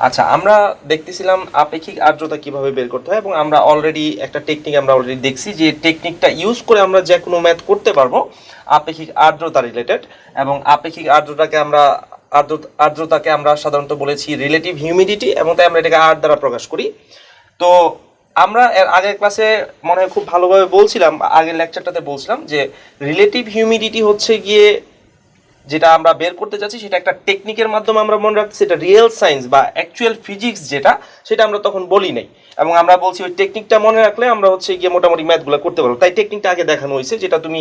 আচ্ছা আমরা দেখতেছিলাম আপেক্ষিক আর্দ্রতা কীভাবে বের করতে হয় এবং আমরা অলরেডি একটা টেকনিক আমরা অলরেডি দেখছি যে টেকনিকটা ইউজ করে আমরা যে কোনো ম্যাথ করতে পারব আপেক্ষিক আর্দ্রতা রিলেটেড এবং আপেক্ষিক আর্দ্রতাকে আমরা আর্দ্র- আর্দ্রতাকে আমরা সাধারণত বলেছি রিলেটিভ হিউমিডিটি এবং তাই আমরা এটাকে আর দ্বারা প্রকাশ করি। তো আমরা এর আগের ক্লাসে মনে হয় খুব ভালোভাবে বলছিলাম, আগের লেকচারটাতে বলছিলাম যে রিলেটিভ হিউমিডিটি হচ্ছে গিয়ে যেটা আমরা বের করতে যাচ্ছি, সেটা একটা টেকনিকের মাধ্যমে আমরা মনে রাখছি, সেটা রিয়েল সায়েন্স বা অ্যাকচুয়াল ফিজিক্স যেটা, সেটা আমরা তখন বলি নাই। এবং আমরা বলছি ওই টেকনিকটা মনে রাখলে আমরা হচ্ছে গিয়ে মোটামুটি ম্যাথগুলো করতে পারব। তাই টেকনিকটা আগে দেখানো হয়েছে, যেটা তুমি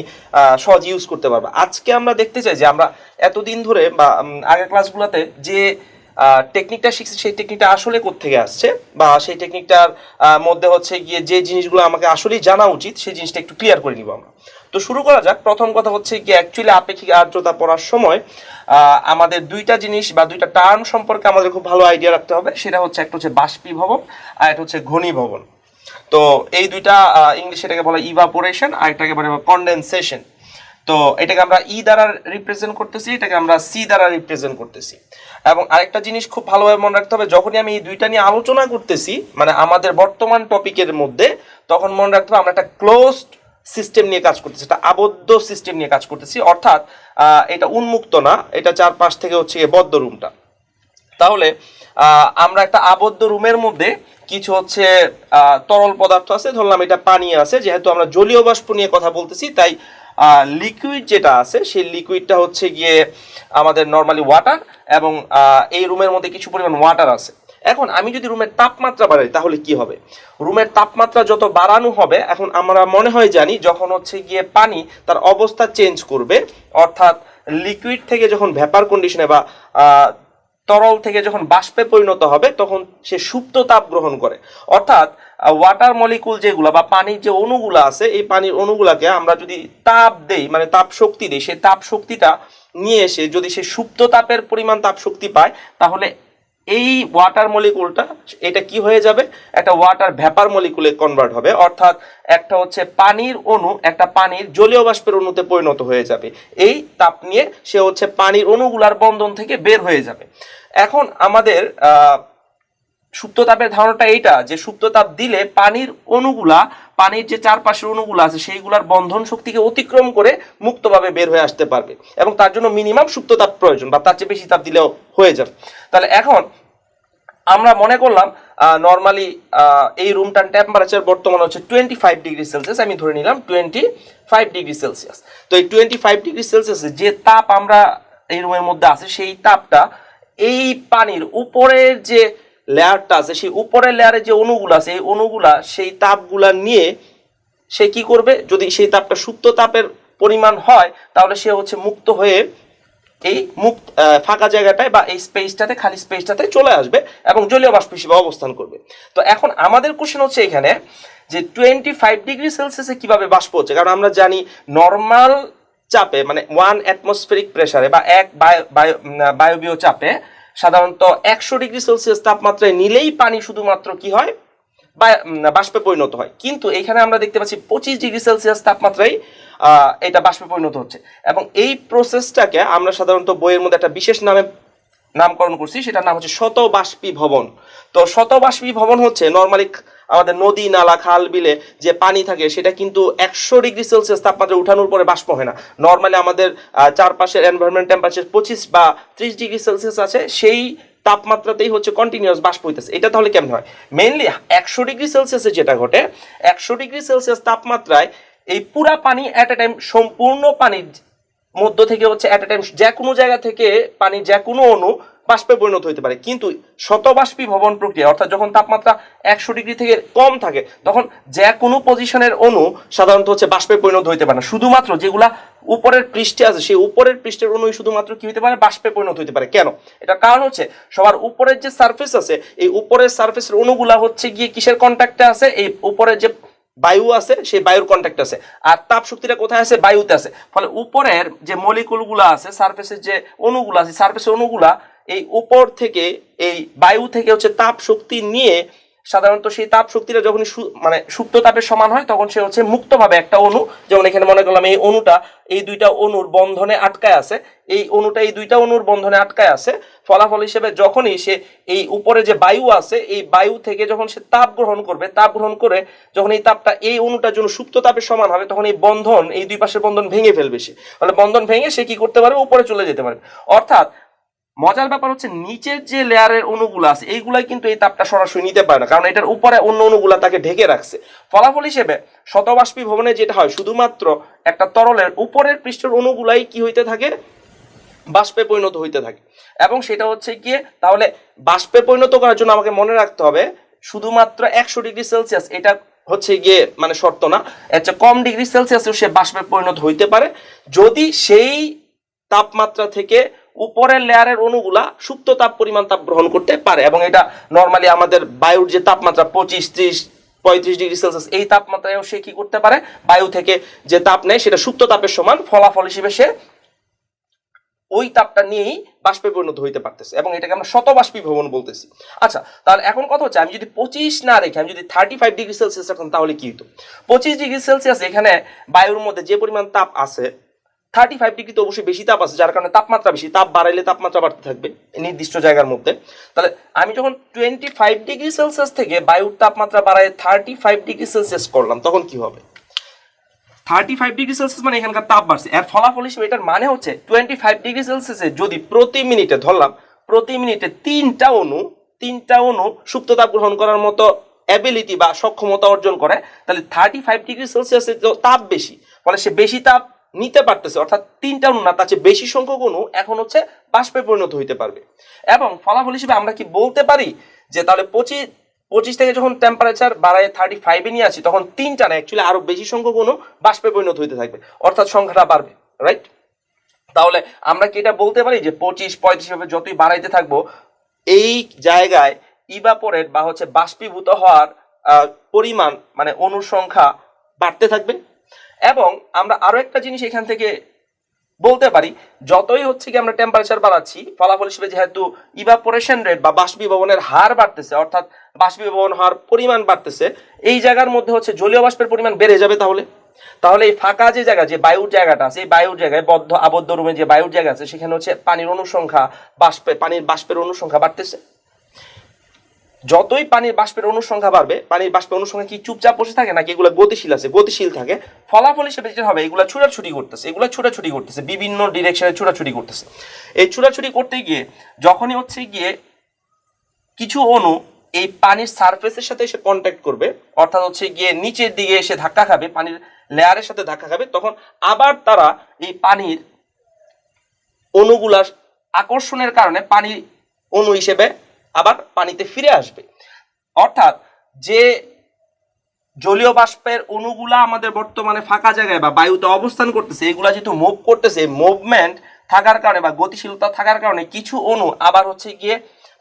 সহজ ইউজ করতে পারবে। আজকে আমরা দেখতে চাই যে আমরা এতদিন ধরে বা আগের ক্লাসগুলোতে যে টেকনিকটা শিখছি, সেই টেকনিকটা আসলে কোত্থেকে আসছে? বা সেই টেকনিকটার মধ্যে হচ্ছে গিয়ে যে জিনিসগুলো আমাকে আসলেই জানা উচিত, সেই জিনিসটা একটু ক্লিয়ার করে নিব আমরা। তো শুরু করা যাক। প্রথম কথা হচ্ছে কি অ্যাকচুয়ালি আপেক্ষিক আর্দ্রতা পড়ার সময় আমাদের দুইটা জিনিস বা দুইটা টার্ম সম্পর্কে আমাদের খুব ভালো আইডিয়া রাখতে হবে। সেটা হচ্ছে একটা হচ্ছে বাষ্পীভবন আর একটা হচ্ছে ঘনীভবন। তো এই দুইটা ইংলিশে এটাকে বলা ইভাপোরেশন আর এটাকে বলে কন্ডেনসেশন তো এটাকে আমরা ই দ্বারা রিপ্রেজেন্ট করতেছি, এটাকে আমরা সি দ্বারা রিপ্রেজেন্ট করতেছি। এবং আরেকটা জিনিস খুব ভালোভাবে মনে রাখতে হবে, যখনই আমি এই দুইটা নিয়ে আলোচনা করতেছি মানে আমাদের বর্তমান টপিকের মধ্যে, তখন মনে রাখতে হবে আমরা একটা ক্লোজড সিস্টেম নিয়ে কাজ করতেছি, এটা আবদ্ধ সিস্টেম নিয়ে কাজ করতেছি, অর্থাৎ এটা উন্মুক্ত না, এটা চারপাশ থেকে হচ্ছে বদ্ধ রুমটা তাহলে আমরা একটা আবদ্ধ রুমের মধ্যে কিছু হচ্ছে তরল পদার্থ আছে, ধরলাম এটা পানি আছে, যেহেতু আমরা জলীয় বাষ্প নিয়ে কথা বলতেছি, তাই লিকুইড যেটা আছে, সেই লিকুইডটা হচ্ছে গিয়ে আমাদের নর্মালি ওয়াটার এবং এই রুমের মধ্যে কিছু পরিমাণ ওয়াটার আছে। এখন আমি যদি রুমের তাপমাত্রা বাড়াই, তাহলে কি হবে? রুমের তাপমাত্রা যত বাড়ানো হবে, এখন আমরা মনে হয় জানি যখন হচ্ছে গিয়ে পানি তার অবস্থা চেঞ্জ করবে, অর্থাৎ লিকুইড থেকে যখন ভ্যাপার কন্ডিশনে বা তরল থেকে যখন বাষ্পে পরিণত হবে, তখন সে সুপ্ত তাপ গ্রহণ করে। অর্থাৎ ওয়াটার মলিকুল যেগুলো বা পানির যে অণুগুলো আছে, এই পানির অণুগুলাকে আমরা যদি তাপ দেই মানে তাপ শক্তি দেই সেই তাপ শক্তিটা নিয়ে এসে যদি সে সুপ্ত তাপের পরিমাণ তাপ শক্তি পায়, তাহলে এই ওয়াটার মলিকুলটা এটা কি হয়ে যাবে? একটা ওয়াটার ভ্যাপার মলিকুলে কনভার্ট হবে। অর্থাৎ একটা হচ্ছে পানির অণু, একটা পানির জলীয় বাষ্পের অণুতে পরিণত হয়ে যাবে। এই তাপ নিয়ে সে হচ্ছে পানির অণুগুলার বন্ধন থেকে বের হয়ে যাবে। এখন আমাদের সুপ্ত তাপের ধারণাটা এইটা যে সুপ্ত তাপ দিলে পানির অণুগুলা পানির যে চারপাশের অণুগুলো আছে, সেইগুলার বন্ধন শক্তিকে অতিক্রম করে মুক্তভাবে বের হয়ে আসতে পারবে এবং তার জন্য মিনিমাম সুপ্ত তাপ প্রয়োজন বা তার চেয়ে বেশি তাপ দিলেও হয়ে যাবে। তাহলে এখন আমরা মনে করলাম নর্মালি এই রুমটার টেম্পারেচার বর্তমানে হচ্ছে টোয়েন্টি ফাইভ ডিগ্রি সেলসিয়াস আমি ধরে নিলাম টোয়েন্টি ফাইভ ডিগ্রি সেলসিয়াস তো এই টোয়েন্টি ফাইভ ডিগ্রি সেলসিয়াসে যে তাপ আমরা এই রুমের মধ্যে আছে, সেই তাপটা এই পানির উপরের যে লেয়ারটা আছে সেই উপরের লেয়ারে যে অণুগুলো আছে এই অণুগুলা সেই তাপগুলা নিয়ে সে কি করবে? যদি সেই তাপটা সুপ্ত তাপের পরিমাণ হয় তাহলে সে হচ্ছে মুক্ত হয়ে এই মুক্ত ফাঁকা জায়গাটায় বা এই স্পেসটাতে খালি স্পেসটাতে চলে আসবে এবং জলীয় বাষ্প হিসেবে অবস্থান করবে। তো এখন আমাদের কোশ্চেন হচ্ছে এখানে যে টোয়েন্টি ফাইভ ডিগ্রি সেলসিয়াসে কীভাবে বাষ্প হচ্ছে? কারণ আমরা জানি নর্মাল চাপে মানে ওয়ান অ্যাটমসফেরিক প্রেসারে বা এক বায়ু- বায়ু- উম, বায়বীয় চাপে সাধারণত একশো ডিগ্রি সেলসিয়াস তাপমাত্রায় নিলেই পানি শুধুমাত্র কি হয়? বাষ্পে পরিণত হয়। কিন্তু এখানে আমরা দেখতে পাচ্ছি পঁচিশ ডিগ্রি সেলসিয়াস তাপমাত্রায় এটা বাষ্পে পরিণত হচ্ছে। এবং এই প্রসেসটাকে আমরা সাধারণত বইয়ের মধ্যে একটা বিশেষ নামে নামকরণ করছি, সেটার নাম হচ্ছে শত বাষ্পী ভবন তো শত বাষ্পী ভবন হচ্ছে নর্মালি আমাদের নদী, নালা, খাল বিলে যে পানি থাকে, সেটা কিন্তু একশো ডিগ্রি সেলসিয়াস তাপমাত্রা উঠানোর পরে বাষ্প হয় না। নর্মালি আমাদের চারপাশের এনভায়রনমেন্ট টেম্পারেচার পঁচিশ বা ত্রিশ ডিগ্রি সেলসিয়াস আছে, সেই তাপমাত্রাতেই হচ্ছে কন্টিনিউয়াস বাষ্প হইতেছে। এটা তাহলে কেমন হয়? মেইনলি একশো ডিগ্রি সেলসিয়াসে যেটা ঘটে, একশো ডিগ্রি সেলসিয়াস তাপমাত্রায় এই পুরা পানি অ্যাট এ টাইম সম্পূর্ণ পানির মধ্য থেকে হচ্ছে অ্যাট এ টাইম যে কোনো জায়গা থেকে পানি যে কোনো অণু বাষ্পে পরিণত হতে পারে। কিন্তু শতবাষ্পীভবন প্রক্রিয়া, অর্থাৎ যখন তাপমাত্রা একশো ডিগ্রি থেকে কম থাকে, তখন যে কোনো পজিশনের অণু সাধারণত হচ্ছে বাষ্পে পরিণত হতে পারে না। শুধুমাত্র যেগুলা উপরের পৃষ্ঠে আছে, সেই উপরের পৃষ্ঠের অণুই শুধুমাত্র কি হতে পারে? বাষ্পে পরিণত হতে পারে। কেন? এটা কারণ হচ্ছে, সবার উপরের যে সার্ফেস আছে, এই উপরের সারফেসের অণুগুলা হচ্ছে গিয়ে কিসের কন্ট্যাক্টে আছে? এই উপরের যে বায়ু আছে, সেই বায়ুর কন্ট্যাক্ট আছে। আর তাপ শক্তিটা কোথায় আছে? বায়ুতে আছে। ফলে উপরের যে মলিকুলগুলো আছে সার্ফেসের যে অণুগুলো আছে সার্ফেসের অণুগুলা এই উপর থেকে, এই বায়ু থেকে হচ্ছে তাপ শক্তি নিয়ে সাধারণত সেই তাপ শক্তিটা যখন মানে সুপ্ত তাপের সমান হয়, তখন সে হচ্ছে মুক্তভাবে একটা অণু, যেমন এখানে মনে করলাম এই অণুটা, এই দুইটা অণুর বন্ধনে আটকায় আছে, এই অণুটা এই দুইটা অণুর বন্ধনে আটকায় আছে, ফলাফল হিসেবে যখনই সে এই উপরে যে বায়ু আছে, এই বায়ু থেকে যখন সে তাপ গ্রহণ করবে, তাপ গ্রহণ করে যখন এই তাপটা এই অণুটার জন্য সুপ্ত তাপের সমান হবে, তখন এই বন্ধন, এই দুই পাশের বন্ধন ভেঙে ফেলবে সে। ফলে বন্ধন ভেঙে সে কি করতে পারবে? উপরে চলে যেতে পারবে। অর্থাৎ মজার ব্যাপার হচ্ছে নিচের যে লেয়ারের অণুগুলো আছে, এইগুলাই কিন্তু এই তাপটা সরাসরি নিতে পারে না, কারণ এটার উপরে অন্য অণুগুলা তাকে ঢেকে রাখছে। ফলাফল হিসেবে শতবাষ্পী ভবনে যেটা হয়, শুধুমাত্র একটা তরলের উপরের পৃষ্ঠের অণুগুলাই কি হইতে থাকে? বাষ্পে পরিণত হইতে থাকে। এবং সেটা হচ্ছে গিয়ে তাহলে বাষ্পে পরিণত করার জন্য আমাকে মনে রাখতে হবে, শুধুমাত্র একশো ডিগ্রি সেলসিয়াস, এটা হচ্ছে গিয়ে মানে শর্ত না চেয়ে কম ডিগ্রি সেলসিয়াসেও সে বাষ্পে পরিণত হইতে পারে। যদি সেই তাপমাত্রা থেকে উপরের লেয়ারের অণুগুলা সুপ্ত তাপ পরিমাণ তাপ গ্রহণ করতে পারে এবং এটা নর্মালি আমাদের বায়ুর যে তাপমাত্রা পঁচিশ, ত্রিশ, পঁয়ত্রিশ ডিগ্রি সেলসিয়াস, এই তাপমাত্রায়ও সে কি করতে পারে? বায়ু থেকে যে তাপ নেয় সেটা সুপ্ত তাপের সমান ফলাফল হিসেবে সে ওই তাপটা নিয়েই বাষ্পে পরিণত হইতে পারতেছে এবং এটাকে আমরা শতবাষ্পীভবন বলতেছি। আচ্ছা তাহলে এখন কথা হচ্ছে, আমি যদি পঁচিশ না রেখে, আমি যদি থার্টি ফাইভ ডিগ্রি সেলসিয়াস রাখতাম, তাহলে কি হতো পঁচিশ ডিগ্রি সেলসিয়াস এখানে বায়ুর মধ্যে যে পরিমাণ তাপ আছে থার্টি ফাইভ ডিগ্রিতে অবশ্যই বেশি তাপ আছে, যার কারণে তাপমাত্রা বেশি। তাপ বাড়াইলে তাপমাত্রা বাড়তে থাকবে নির্দিষ্ট জায়গার মধ্যে। তাহলে আমি যখন টোয়েন্টি ফাইভ ডিগ্রি সেলসিয়াস থেকে বায়ুর তাপমাত্রা বাড়ায় থার্টি ফাইভ ডিগ্রি সেলসিয়াস করলাম, তখন কি হবে? থার্টি ফাইভ ডিগ্রি সেলসিয়াস মানে এখানকার তাপ বাড়ছে। এর ফলাফল হিসেবে এটার মানে হচ্ছে টোয়েন্টি ফাইভ ডিগ্রি সেলসিয়াসে যদি প্রতি মিনিটে ধরলাম, প্রতি মিনিটে তিনটা অণু তিনটা অণু সুপ্ত তাপ গ্রহণ করার মতো অ্যাবিলিটি বা সক্ষমতা অর্জন করে, তাহলে থার্টি ফাইভ ডিগ্রি সেলসিয়াসে তো তাপ বেশি। ফলে সে বেশি তাপ নিতে পারতেছে। অর্থাৎ তিনটা অণু না তার চেয়ে বেশি সংখ্যক অণু এখন হচ্ছে বাষ্পে পরিণত হইতে পারবে। এবং ফলাফল হিসেবে আমরা কি বলতে পারি যে তাহলে পঁচিশ পঁচিশ থেকে যখন টেম্পারেচার বাড়ায় থার্টি ফাইভে নিয়ে আসি, তখন তিনটা না অ্যাকচুয়ালি আরও বেশি সংখ্যক অণু বাষ্পে পরিণত হইতে থাকবে। অর্থাৎ সংখ্যাটা বাড়বে রাইট তাহলে আমরা কি এটা বলতে পারি যে পঁচিশ, পঁয়ত্রিশ ভাবে যতই বাড়াইতে থাকব, এই জায়গায় ইভাপোরেট বা হচ্ছে বাষ্পীভূত হওয়ার পরিমাণ মানে অণুর সংখ্যা বাড়তে থাকবে। এবং আমরা আরও একটা জিনিস এখান থেকে বলতে পারি, যতই হচ্ছে কি আমরা টেম্পারেচার বাড়াচ্ছি, ফলাফল হিসেবে যেহেতু ইভাপোরেশন রেট বা বাষ্পীভবনের হার বাড়তেছে, অর্থাৎ বাষ্পীভবন হওয়ার পরিমাণ বাড়তেছে, এই জায়গার মধ্যে হচ্ছে জলীয় বাষ্পের পরিমাণ বেড়ে যাবে তাহলে। তাহলে এই ফাঁকা যে জায়গা, যে বায়ুর জায়গাটা আছে, এই বায়ুর জায়গায় বদ্ধ, আবদ্ধ রুমে যে বায়ুর জায়গা আছে, সেখানে হচ্ছে পানির অনুসংখ্যা, বাষ্পে, পানির বাষ্পের অনুসংখ্যা বাড়তেছে। যতই পানির বাষ্পের অনুসংখ্যা বাড়বে, পানির বাষ্পের অনুসংখ্যা কি চুপচাপ বসে থাকে নাকি এগুলো গতিশীল আছে? গতিশীল থাকে। ফলাফল হিসেবে যেটা হবে, এগুলো ছুটাছুটি করতেছে, এগুলো ছুটাছুটি করতেছে, বিভিন্ন ডিরেকশনে ছুটাছুটি করতেছে। এই ছুটাছুটি করতে গিয়ে যখনই হচ্ছে গিয়ে কিছু অণু এই পানির সারফেসের সাথে এসে কন্ট্যাক্ট করবে, অর্থাৎ হচ্ছে গিয়ে নিচের দিকে এসে ধাক্কা খাবে, পানির লেয়ারের সাথে ধাক্কা খাবে, তখন আবার তারা এই পানির অণুগুলার আকর্ষণের কারণে পানি অণু হিসেবে আবার পানিতে ফিরে আসবে। অর্থাৎ যে জলীয় বাষ্পের অণুগুলা আমাদের বর্তমানে ফাঁকা জায়গায় বা বায়ুতে অবস্থান করতেছে, এগুলা যেহেতু মুভ করতেছে মুভমেন্ট থাকার কারণে বা গতিশীলতা থাকার কারণে কিছু অণু আবার হচ্ছে গিয়ে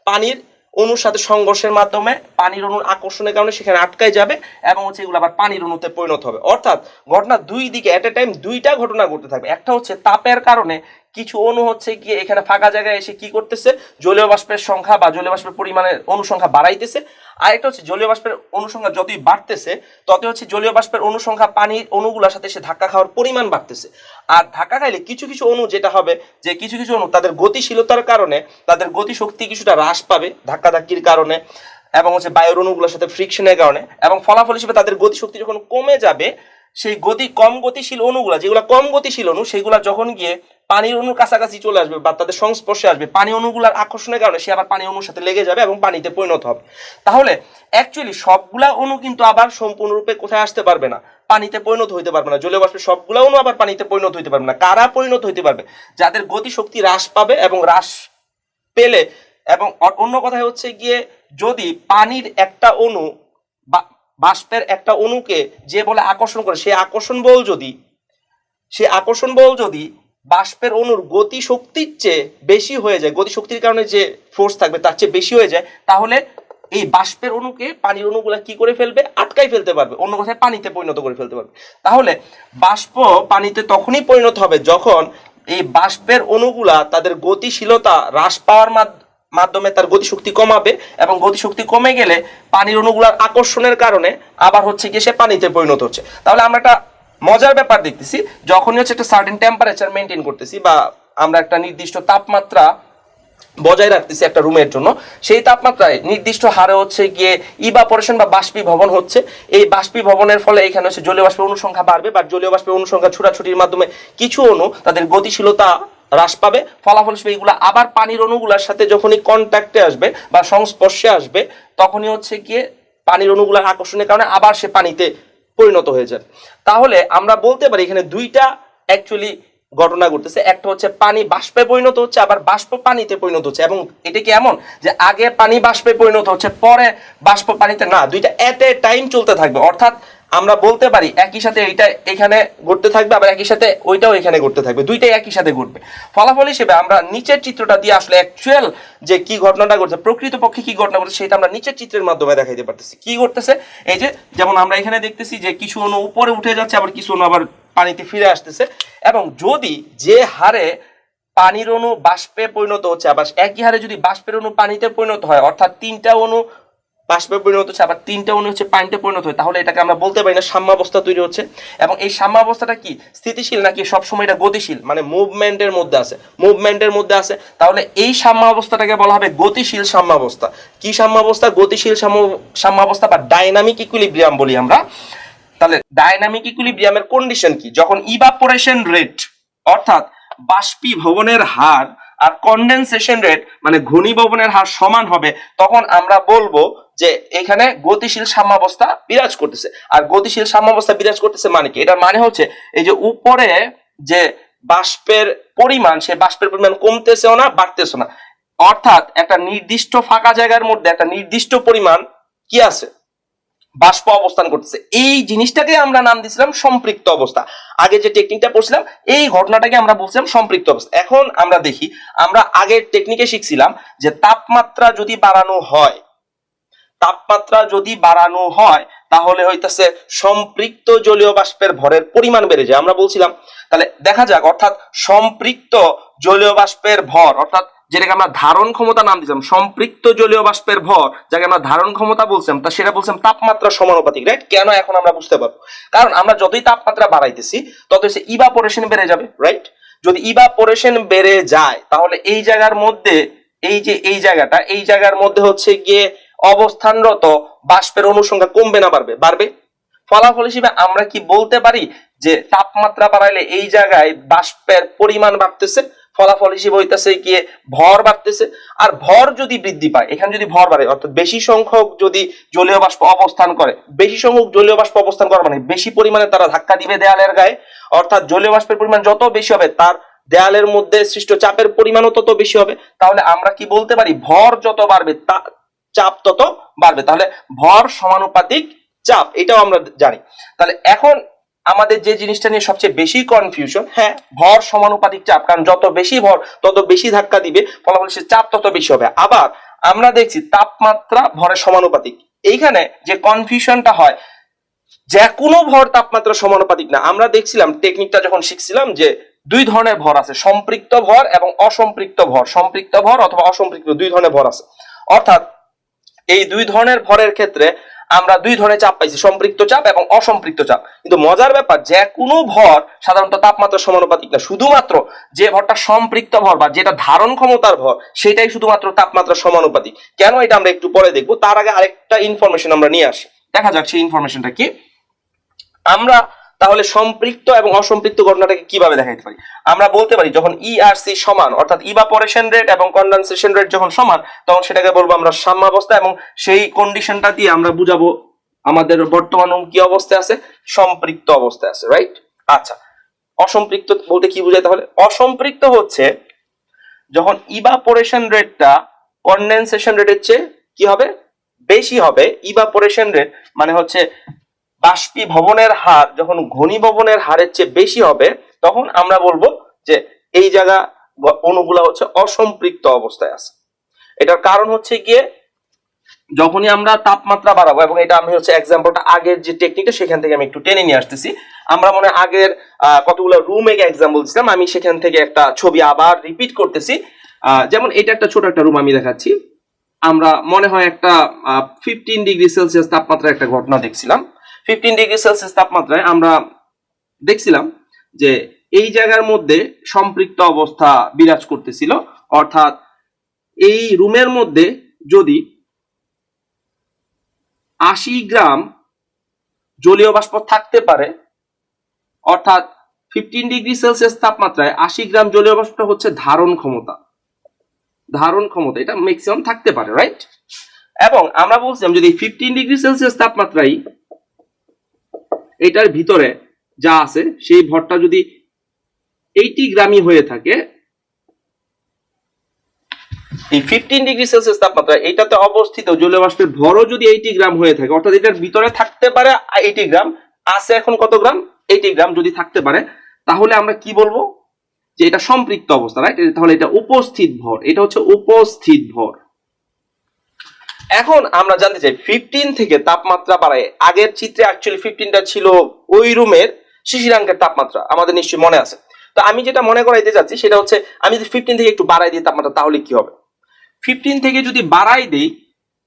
পানির অণুর সাথে সংঘর্ষের মাধ্যমে পানির অণুর আকর্ষণের কারণে সেখানে আটকায় যাবে এবং হচ্ছে এগুলো আবার পানির অণুতে পরিণত হবে। অর্থাৎ ঘটনা দুই দিকে অ্যাট এ টাইম দুইটা ঘটনা ঘটতে থাকবে। একটা হচ্ছে তাপের কারণে কিছু অণু হচ্ছে গিয়ে এখানে ফাঁকা জায়গায় এসে কি করতেছে? জলীয় বাষ্পের সংখ্যা বা জলীয় বাষ্পের পরিমাণের অনুসংখ্যা বাড়াইতেছে। আরেকটা হচ্ছে জলীয় বাষ্পের অনুসংখ্যা যতই বাড়তেছে, ততই হচ্ছে জলীয় বাষ্পের অনুসংখ্যা পানির অণুগুলোর সাথে এসে ধাক্কা খাওয়ার পরিমাণ বাড়তেছে। আর ধাক্কা খাইলে কিছু কিছু অণু যেটা হবে, যে কিছু কিছু অণু তাদের গতিশীলতার কারণে তাদের গতিশক্তি কিছুটা হ্রাস পাবে ধাক্কাধাক্কির কারণে এবং হচ্ছে বায়ুর অণুগুলোর সাথে ফ্রিকশনের কারণে এবং ফলাফল হিসেবে তাদের গতিশক্তি যখন কমে যাবে সেই গতি কম গতিশীল অণুগুলা, যেগুলো কম গতিশীল অণু, সেগুলা যখন গিয়ে পানির অণুর কাছাকাছি চলে আসবে বা তাদের সংস্পর্শে আসবে, পানি অণুগুলার আকর্ষণের কারণে সে আবার পানি অণুর সাথে লেগে যাবে এবং পানিতে পরিণত হবে। তাহলে অ্যাকচুয়ালি সবগুলা অণু কিন্তু আবার সম্পূর্ণরূপে কোথায় আসতে পারবে না? পানিতে পরিণত হইতে পারবে না, জলীয় বাষ্পের সবগুলা অণু আবার পানিতে পরিণত হইতে পারবে না। কারা পরিণত হইতে পারবে? যাদের গতিশক্তি হ্রাস পাবে এবং হ্রাস পেলে এবং অন্য কথায় হচ্ছে গিয়ে যদি পানির একটা অণু বা বাষ্পের একটা অণুকে যে বলে আকর্ষণ করে সে আকর্ষণ বল যদি সে আকর্ষণ বল যদি বাষ্পের অণুর গতি শক্তির চেয়ে বেশি হয়ে যায় গতি শক্তির কারণে যে ফোর্স থাকবে তার চেয়ে বেশি হয়ে যায়, তাহলে এই বাষ্পের অণুকে পানির অণুগুলা কি করে ফেলবে? আটকাই ফেলতে পারবে, অন্য কথায় পানিতে পরিণত করে ফেলতে পারবে। তাহলে বাষ্প পানিতে তখনই পরিণত হবে যখন এই বাষ্পের অণুগুলা তাদের গতিশীলতা হ্রাস পাওয়ার মাধ্যমে তার গতিশক্তি কমাবে এবং গতিশক্তি কমে গেলে পানির অণুগুলার আকর্ষণের কারণে আবার হচ্ছে গিয়ে সে পানিতে পরিণত হচ্ছে। তাহলে আমরা একটা মজার ব্যাপার দেখতেছি, যখনই হচ্ছে একটা সার্টেন টেম্পারেচার মেনটেন করতেছি বা আমরা একটা নির্দিষ্ট তাপমাত্রা বজায় রাখতেছি একটা রুমের জন্য, সেই তাপমাত্রায় নির্দিষ্ট হারে হচ্ছে গিয়ে ইভাপোরেশন বা বাষ্পীভবন হচ্ছে। এই বাষ্পীভবনের ফলে এখানে হচ্ছে জলীয় বাষ্পের অনুসংখ্যা বাড়বে বা জলীয় বাষ্পের অনুসংখ্যা ছুটাছুটির মাধ্যমে কিছু অণু তাদের গতিশীলতা হ্রাস পাবে। ফলাফল হিসেবে এগুলো আবার পানির অণুগুলোর সাথে যখনই কন্ট্যাক্টে আসবে বা সংস্পর্শে আসবে, তখনই হচ্ছে গিয়ে পানির অণুগুলোর আকর্ষণের কারণে আবার সে পানিতে পরিণত হয়ে যাবে। তাহলে আমরা বলতে পারি এখানে দুইটা অ্যাকচুয়ালি ঘটনা ঘটতেছে। একটা হচ্ছে পানি বাষ্পে পরিণত হচ্ছে, আবার বাষ্প পানিতে পরিণত হচ্ছে। এবং এটা কি এমন যে আগে পানি বাষ্পে পরিণত হচ্ছে, পরে বাষ্প পানিতে না, দুইটা এট এ টাইম চলতে থাকবে। অর্থাৎ আমরা বলতে পারি একই সাথে এইটা এখানে ঘটতে থাকবে, আবার একই সাথে ওইটাও এখানে ঘটতে থাকবে। দুইটাই একই সাথে ঘটবে। ফলাফল হিসেবে আমরা নিচের চিত্রটা দিয়ে আসলে অ্যাকচুয়াল যে কি ঘটনাটা ঘটছে, প্রকৃতপক্ষে কি ঘটনা ঘটছে সেটা আমরা নিচের চিত্রের মাধ্যমে দেখাইতে পারতেছি। কি ঘটতেছে? এই যে, যেমন আমরা এখানে দেখতেছি যে কিছু অণু উপরে উঠে যাচ্ছে, আবার কিছু অণু আবার পানিতে ফিরে আসতেছে। এবং যদি যে হারে পানির অণু বাষ্পে পরিণত হচ্ছে, আবার একই হারে যদি বাষ্পের অণু পানিতে পরিণত হয়, অর্থাৎ তিনটা অণু বাষ্পে পরিণত হচ্ছে, আবার তিনটা অণু হচ্ছে পানিতে পরিণত হয়। তাহলে এটাকে আমরা বলতে পারি না, সাম্যাবস্থা তৈরি হচ্ছে। এবং এই সাম্যাবস্থাটা কি? স্থিতিশীল নাকি সবসময় এটা গতিশীল? মানে মুভমেন্টের মধ্যে আছে। মুভমেন্টের মধ্যে আছে। তাহলে এই সাম্যাবস্থাটাকে বলা হবে গতিশীল সাম্যাবস্থা। কি সাম্যাবস্থা? গতিশীল সাম্য- সাম্যাবস্থা বা ডাইনামিক ইকুইলিব্রিয়াম বলি আমরা। তাহলে ডাইনামিক ইকুইলিব্রিয়ামের কন্ডিশন কি? যখন ইভাপোরেশন রেট অর্থাৎ বাষ্পীভবনের হার আর কন্ডেনসেশন রেট মানে ঘনীভবনের হার সমান হবে, তখন আমরা বলব যে এখানে গতিশীল সাম্যাবস্থা বিরাজ করতেছে। আর গতিশীল সাম্যাবস্থা বিরাজ করতেছে মানে কি? এটার মানে হচ্ছে এই যে উপরে যে বাষ্পের পরিমাণ সে বাষ্পের পরিমাণ কমতেছেও না বাড়তেছে না। অর্থাৎ একটা নির্দিষ্ট ফাঁকা জায়গার মধ্যে একটা নির্দিষ্ট পরিমাণ কি আছে? বাষ্প অবস্থান করতেছে। এই জিনিসটাকে আমরা নাম দিয়েছিলাম সম্পৃক্ত অবস্থা। আগে যে টেকনিকটা পড়ছিলাম, এই ঘটনাটাকে আমরা বলছিলাম সম্পৃক্ত অবস্থা। এখন আমরা দেখি, আমরা আগের টেকনিকে শিখছিলাম যে তাপমাত্রা যদি বাড়ানো হয় তাপমাত্রা যদি বাড়ানো হয়, তাহলে হইতাছে সম্পৃক্ত জলীয় বাষ্পের ভরের পরিমাণ বেড়ে যায়। আমরা বলছিলাম, তাহলে দেখা যাক, অর্থাৎ সম্পৃক্ত জলীয় বাষ্পের ভর, অর্থাৎ যেটাকে আমরা ধারণ ক্ষমতা নাম দিয়েছিলাম, সম্পৃক্ত জলীয় বাষ্পের ভর, যাকে আমরা ধারণ ক্ষমতা বলছিলাম, তা সেটা বলছিলাম তাপমাত্রা সমানুপাতিক রাইট কেন এখন আমরা বুঝতে পারব? কারণ আমরা যতই তাপমাত্রা বাড়াইতেছি তত সে ইভাপোরেশন বেড়ে যাবে রাইট যদি ইভাপোরেশন বেড়ে যায়, তাহলে এই জায়গার মধ্যে, এই যে এই জায়গাটা, এই জায়গার মধ্যে হচ্ছে গিয়ে অবস্থানরত বাষ্পের অনুসংখ্যা কমবে না বাড়বে বাড়বে। ফলাফল হিসেবে আমরা কি বলতে পারি যে তাপমাত্রা বাড়াইলে এই জায়গায় বাষ্পের পরিমাণ বাড়তেছে, ফলাফল হিসেবে হইতেছে গিয়ে ভর বাড়তেছে। আর ভর যদি বৃদ্ধি পায়, এখানে যদি ভর বাড়ে, অর্থাৎ বেশি সংখ্যক যদি জলীয় বাষ্প অবস্থান করে, বেশি সংখ্যক জলীয় বাষ্প অবস্থান করা মানে বেশি পরিমাণে তারা ধাক্কা দিবে দেয়ালের গায়ে, অর্থাৎ জলীয় বাষ্পের পরিমাণ যত বেশি হবে, তার দেয়ালের মধ্যে সৃষ্ট চাপের পরিমাণও তত বেশি হবে। তাহলে আমরা কি বলতে পারি, ভর যত বাড়বে চাপ তত বাড়বে। তাহলে ভর সমানুপাতিক চাপ, এটাও আমরা জানি। তাহলে এখন আমাদের যে জিনিসটা নিয়ে সবচেয়ে বেশি কনফিউশন হ্যাঁ ভর সমানুপাতিক চাপ, কারণ যত বেশি ভর, তত বেশি ধাক্কা দিবে, ফলাফল সে চাপ তত বেশি হবে। আবার আমরা দেখছি তাপমাত্রা ভরের সমানুপাতিক। এইখানে যে কনফিউশনটা হয়, যে কোনো ভর তাপমাত্রা সমানুপাতিক না। আমরা দেখছিলাম টেকনিকটা যখন শিখছিলাম যে দুই ধরনের ভর আছে, সম্পৃক্ত ভর এবং অসম্পৃক্ত ভর। সম্পৃক্ত ভর অথবা অসম্পৃক্ত দুই ধরনের ভর আছে। অর্থাৎ এই দুই ধরনের ভরের ক্ষেত্রে আমরা দুই ধরনের চাপ পাইছি, সম্পৃক্ত চাপ এবং অসম্পৃক্ত চাপ। কিন্তু মজার ব্যাপার, যে কোনো ভর সাধারণত তাপমাত্রা সমানুপাতিক না, শুধুমাত্র যে ভরটা সম্পৃক্ত ভর বা যেটা ধারণ ক্ষমতার ভর, সেটাই শুধুমাত্র তাপমাত্রা সমানুপাতিক। কেন এটা আমরা একটু পরে দেখব, তার আগে আরেকটা ইনফরমেশন আমরা নিয়ে আসি। দেখা যাক সেই ইনফরমেশনটা কি। আমরা তাহলে সম্পৃক্ত এবং অসম্পৃক্ত ঘটনাটাকে কীভাবে দেখাইতে পারি? আমরা বলতে পারি, যখন ইআরসি সমান, অর্থাৎ ইভাপোরেশন রেট এবং কন্ডেনসেশন রেট যখন সমান, তখন সেটাকে বলব আমরা সাম্যাবস্থা এবং সেই কন্ডিশনটা দিয়ে আমরা বুঝাবো আমাদের বর্তমান কি অবস্থায় আছে, সম্পৃক্ত অবস্থায় আছে রাইট আচ্ছা অসম্পৃক্ত বলতে কি বোঝায় তাহলে? অসম্পৃক্ত হচ্ছে যখন ইভাপোরেশন রেটটা কন্ডেনসেশন রেটের চেয়ে কি হবে? বেশি হবে ইভাপোরেশন রেট মানে হচ্ছে বাষ্পীভবনের হার যখন ঘনীভবনের হারের চেয়ে বেশি হবে, তখন আমরা বলব যে এই জায়গা অণুগুলা হচ্ছে অসম্পৃক্ত অবস্থায় আছে। এটার কারণ হচ্ছে গিয়ে যখনই আমরা তাপমাত্রা বাড়াবো, এবং এটা আমি হচ্ছে এক্সাম্পলটা আগের যে টেকনিকটা সেখান থেকে আমি একটু টেনে নিয়ে আসতেছি। আমরা মনে আগের কতগুলো রুম এক্সাম্পল দিছিলাম, আমি সেখান থেকে একটা ছবি আবার রিপিট করতেছি। যেমন এটা একটা ছোট একটা রুম আমি দেখাচ্ছি। আমরা মনে হয় একটা ফিফটিন ডিগ্রি সেলসিয়াস তাপমাত্রায় একটা ঘটনা দেখছিলাম। ফিফটিন ডিগ্রি সেলসিয়াস তাপমাত্রায় আমরা দেখছিলাম যে এই জায়গার মধ্যে সম্পৃক্ত অবস্থা বিরাজ করতেছিল। অর্থাৎ এই রুমের মধ্যে যদি আশি গ্রাম জলীয় বাষ্প থাকতে পারে, অর্থাৎ ফিফটিন ডিগ্রি সেলসিয়াস তাপমাত্রায় আশি গ্রাম জলীয় বাষ্পটা হচ্ছে ধারণ ক্ষমতা। ধারণ ক্ষমতা, এটা ম্যাক্সিমাম থাকতে পারে রাইট এবং আমরা বলছিলাম যদি ফিফটিন ডিগ্রি সেলসিয়াস তাপমাত্রায় এটার ভিতরে যা আছে, সেই ভরটা যদি এইটি গ্রামই হয়ে থাকে, এই ফিফটিন ডিগ্রি সেলসিয়াস তাপমাত্রা, এটাতে অবস্থিত জলীয় বাষ্পের ভরও যদি এইটি গ্রাম হয়ে থাকে, অর্থাৎ এটার ভিতরে থাকতে পারে এইটি গ্রাম, আছে এখন কত গ্রাম? এইটি গ্রাম যদি থাকতে পারে, তাহলে আমরা কি বলব? যে এটা সম্পৃক্ত অবস্থা রাইট তাহলে এটা উপস্থিত ভর, এটা হচ্ছে উপস্থিত ভর। এখন আমরা জানতে চাই ফিফটিন থেকে তাপমাত্রা বাড়ায়। আগের চিত্রে অ্যাকচুয়ালি ফিফটিনটা ছিল ওই রুমের শিশিরাঙ্কের তাপমাত্রা, আমাদের নিশ্চয়ই মনে আছে। তো আমি যেটা মনে করাইতে যাচ্ছি, সেটা হচ্ছে আমি যদি ফিফটিন থেকে একটু বাড়াই দিই তাপমাত্রা, তাহলে কি হবে? ফিফটিন থেকে যদি বাড়াই দিই,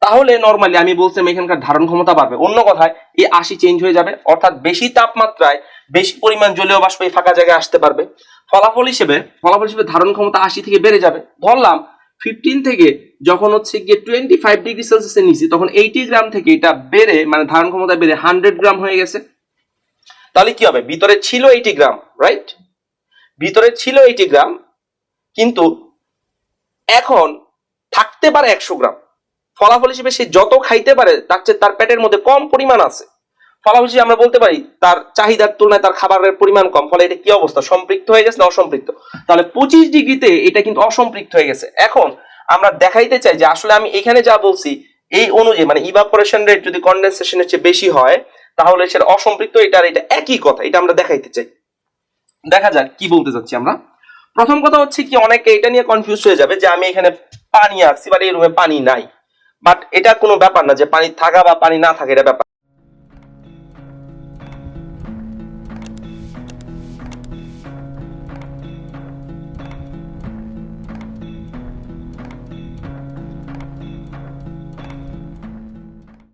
তাহলে নর্মালি আমি বলছিলাম এখানকার ধারণ ক্ষমতা বাড়বে। অন্য কথায়, এই আশি চেঞ্জ হয়ে যাবে। অর্থাৎ বেশি তাপমাত্রায় বেশি পরিমাণ জলীয় বাষ্প এই ফাঁকা জায়গায় আসতে পারবে। ফলাফল হিসেবে ফলাফল হিসেবে ধারণ ক্ষমতা আশি থেকে বেড়ে যাবে। ধরলাম ফিফটিন থেকে যখন হচ্ছে গিয়ে টোয়েন্টি ফাইভ ডিগ্রি সেলসিয়াসের নিচে, তখন এইটি গ্রাম থেকে এটা বেড়ে মানে ধারণ ক্ষমতা বেড়ে হান্ড্রেড গ্রাম হয়ে গেছে। তাহলে কি হবে? ভিতরে ছিল এইটি গ্রাম রাইট ভিতরে ছিল এইটি গ্রাম, কিন্তু এখন থাকতে পারে একশো গ্রাম। ফলাফল হিসেবে সে যত খাইতে পারে, তার চেয়ে তার পেটের মধ্যে কম পরিমাণ আছে। ফলাফল হিসেবে আমরা বলতে পারি, তার চাহিদার তুলনায় তার খাবারের পরিমাণ কম। ফলে এটা কি অবস্থা? সম্পৃক্ত হয়ে গেছে না অসম্পৃক্ত? তাহলে পঁচিশ ডিগ্রিতে এটা কিন্তু অসম্পৃক্ত হয়ে গেছে। এখন আমরা দেখাইতে চাই যে আসলে আমি এখানে যা বলছি, এই অনুযায়ী মানে ইভাপোরেশন রেট যদি কন্ডেনসেশনের চেয়ে বেশি হয়, তাহলে সেটা অসম্পৃক্ত, এটা এটা একই কথা, এটা আমরা দেখাইতে চাই। দেখা যাক কি বলতে চাচ্ছি আমরা। প্রথম কথা হচ্ছে কি, অনেকে এটা নিয়ে কনফিউজ হয়ে যাবে যে আমি এখানে পানি আঁকছি বাট এই রুমে পানি নাই। বাট এটা কোনো ব্যাপার না যে পানি থাকা বা পানি না থাকা, এটা ব্যাপার